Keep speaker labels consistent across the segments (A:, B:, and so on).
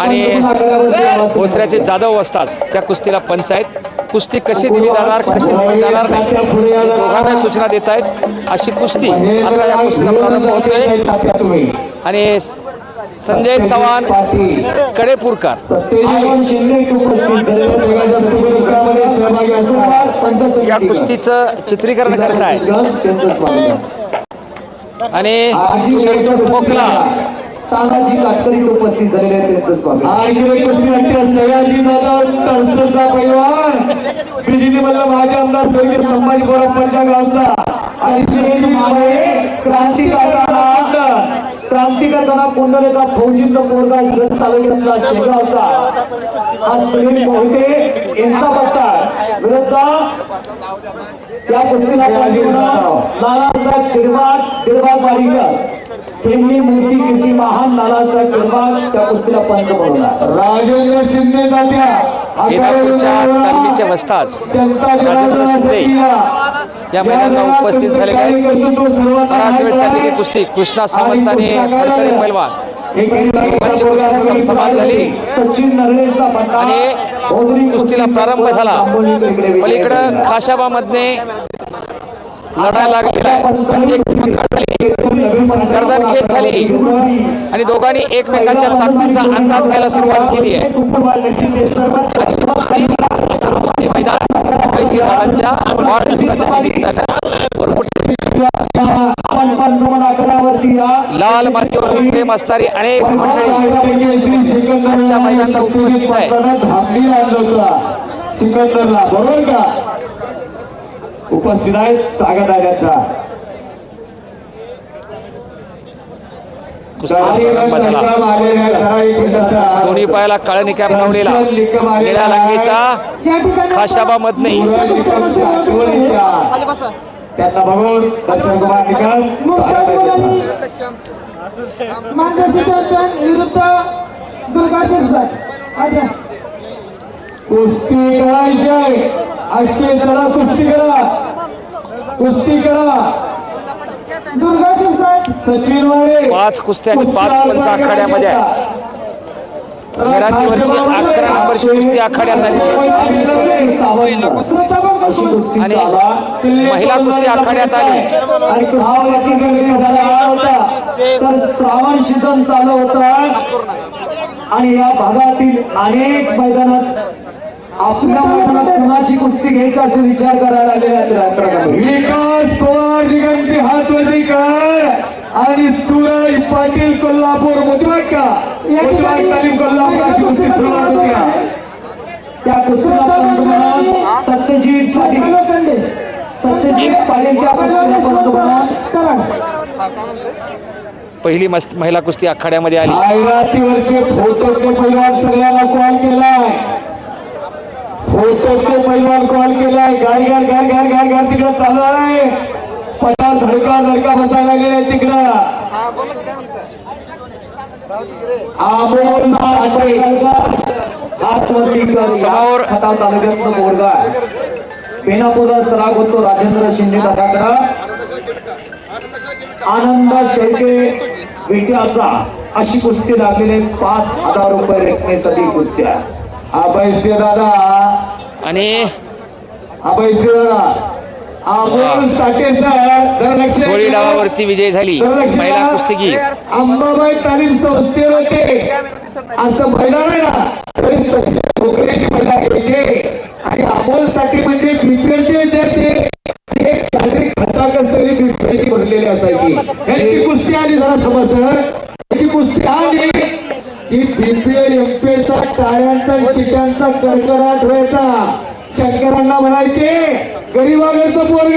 A: आणि ओसऱ्याचे जाधव असताच त्या कुस्तीला पंच आहेत. कुस्ती कशी दिली जाणार कशी दिली जाणार नाही दोघांना सूचना देत आहेत. अशी कुस्ती आता या कुस्तीला प्रारंभ होतोय. आणि संजय चव्हाण कडेपूरकर. या कुस्तीचं चित्रीकरण करत
B: स्वागत.
A: आणि
B: तानाजी काटकरी उपस्थित झालेले आहेत त्यांचं स्वागत.
C: आणखी कुस्ती लागते सयाजी दादा तळसरचा पैलवान बिजिनी मधला माझे आमदार स्वर्गीय संभाजी बोरप्पांच्या गावचा. आणि
B: संजय माने क्रांती करताना क्रांती करताना कोंडल एका फौजीचा पोरगा इज्जत तालुक्यातला शेगावचा. हा सुनील मोहिते यांचा पट्टा विरुद्ध या कुस्तीला नानासाहेब तिरबाग तिरबाग वाडीकर त्यांनी मूर्ती कीर्ती महान नानासाहेब तिरबाग त्या कुस्तीला पंच बनवला
C: राजेंद्र शिंदे तात्या
A: वस्ताज राजेंद्र शिंदे. या. उपस्थित बराच वेळ चाललेली कुस्ती. कृष्णा सावंत आणि खडतरे पैलवान. समसमान झाली.
B: सचिन नरळेचा पट्टा
A: आणि कुस्तीला प्रारंभ झाला. पलीकडं खाशाबामधने लढायला लागलेला आहे. गर्दन खेच झाली. आणि दोघांनी एकमेकांच्या ताकदीचा अंदाज घ्यायला सुरुवात केली आहे. अशी कुस्ती असं मैदान दादांच्या वाढदिवसाच्या निमित्तानं. लाल मातीवरती प्रेम असणारी अनेक मंडळी आजच्या मैदानाला उपस्थित आहे.
C: सिकंदरला बरोबर का? उपस्थित आहेत स्वागत आहे
A: प्रारंभ झाला दोन्ही पायाला काळा लावलेला. निळ्या खाशाबा मधने
C: त्यांना बघून दर्शन कुमार कुस्ती करायची अक्षय चला कुस्ती करा. कुस्ती करा.
A: पाच कुस्त्या आणि पाच पंच आखाड्यामध्ये आहेत. जाहिरातीवरची अकरा नंबरची कुस्ती आखाड्यात आली.
B: सावंत अशी कुस्ती
A: आणि महिला कुस्ती आखाड्यात आली.
B: तर श्रावण सीझन चालू होता. आणि या भागातील अनेक मैदानात आपल्या मैदानात कुणाची कुस्ती घ्यायची असे विचार करायला लागले आहेत रात्रकाळी.
C: विकास पवार दिगंची हात वरती कर आणि सूरज पाटील कोल्हापूर मुद्राक का? मुद्राक तालीम कोल्हापूर अशी कुस्ती सुरुवात होती?
B: त्या कुस्तीला सत्यजित पाटील. सत्यजित पाटील त्या कुस्तीला
A: पहिली मस्त महिला कुस्ती आखाड्यामध्ये आली.
C: जाहिरातीवरचे फोटोचे पैलवान सगळ्यांना कॉल केलाय. फोटोचे पैलवान कॉल केलाय. गाडी गाड गाड गाड गाड गाड तिकडं चालू आहे. पटार धडका धडका बसायला गेले तिकडं.
B: खटा तालुक्यातलं बोरगा होतो राजेंद्र शिंदे दादाकडं. आनंद शेळके विट्याचा अशी कुस्ती लागलेले पाच हजार रुपये रकमेसाठी कुस्त्या
C: अभयसे दादा.
A: आणि
C: अभयसे दादा.
A: होळी डावावरती विजय झाली. महिला
C: द्या.
A: कुस्तीगीर
C: अंबाबाई तालीम संस्थेवर होते असं मैदान घ्यायचे. आणि अमोलसाठी म्हणजे बीपीएलचे विद्यार्थी. खाता कसरी भरलेली असायची. यांची कुस्ती आली जरा समज याची कुस्ती आली. की टाळ्यांचा शिट्यांचा कडकडाट व्हायचा. शंकरांना म्हणायचे गरीबागरचं पोरग.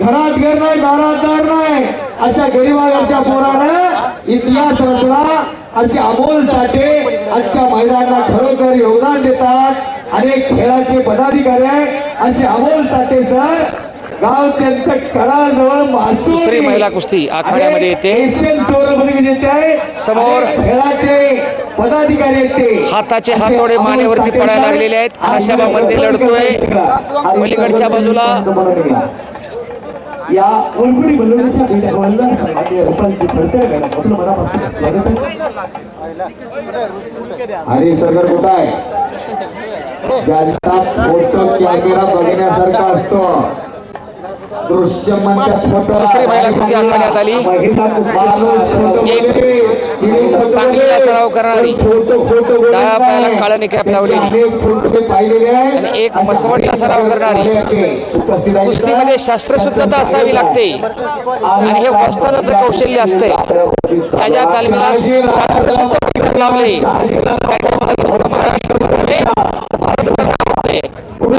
C: घरात घर नाही दारात दार नाही. अशा गरीबागरच्या पोरानं इतिहास रचला. असे अमोल साठे आजच्या महिलांना खरोखर योगदान देतात. अनेक खेळाचे पदाधिकारी आहे असे अमोल साठे सर
A: दुसरी महिला कुस्ती आखाड्यामध्ये येते. समोर
C: खेळाचे पदाधिकारी आहेत ते.
A: हाताचे हातोडे मानेवरती पडायला लागलेले आहेत. खाशाबामध्ये लढतोय. पलीकडच्या बाजूला
B: या ओळखुडी बलवण्याच्या भेट्या रुपांची फडतळ आपलं मनापासून स्वागत आहे.
C: हरी सगर कुठं आहे? ज्यांचा फोटो कॅमेरा बघण्यासारखा असतो.
A: दुसरी महिला कुस्ती आणण्यात आली. एक चांगला सराव करणारी डाव्या पायाला काळं निकॅप लावलेली आणि एक मसवटला सराव करणारी. कुस्तीमध्ये शास्त्रशुद्धता असावी लागते. आणि हे वस्तादाचं कौशल्य असते त्याच्या तालमीला शास्त्रशुद्ध लावले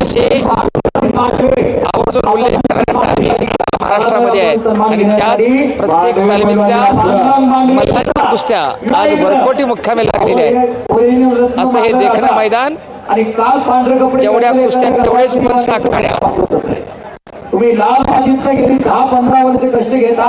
A: असे आवर्जून उल्लेख आणि त्याच प्रत्येक तालमीतल्या मल्लांच्या कुस्त्या आज भरकोटी मुख्यामे लागलेल्या आहेत. असं हे देखणं मैदान जेवढ्या कुस्त्या तेवढेच पंच आखाड्या
B: तुम्ही लाल मातीत गेली दहा पंधरा वर्ष कष्ट घेता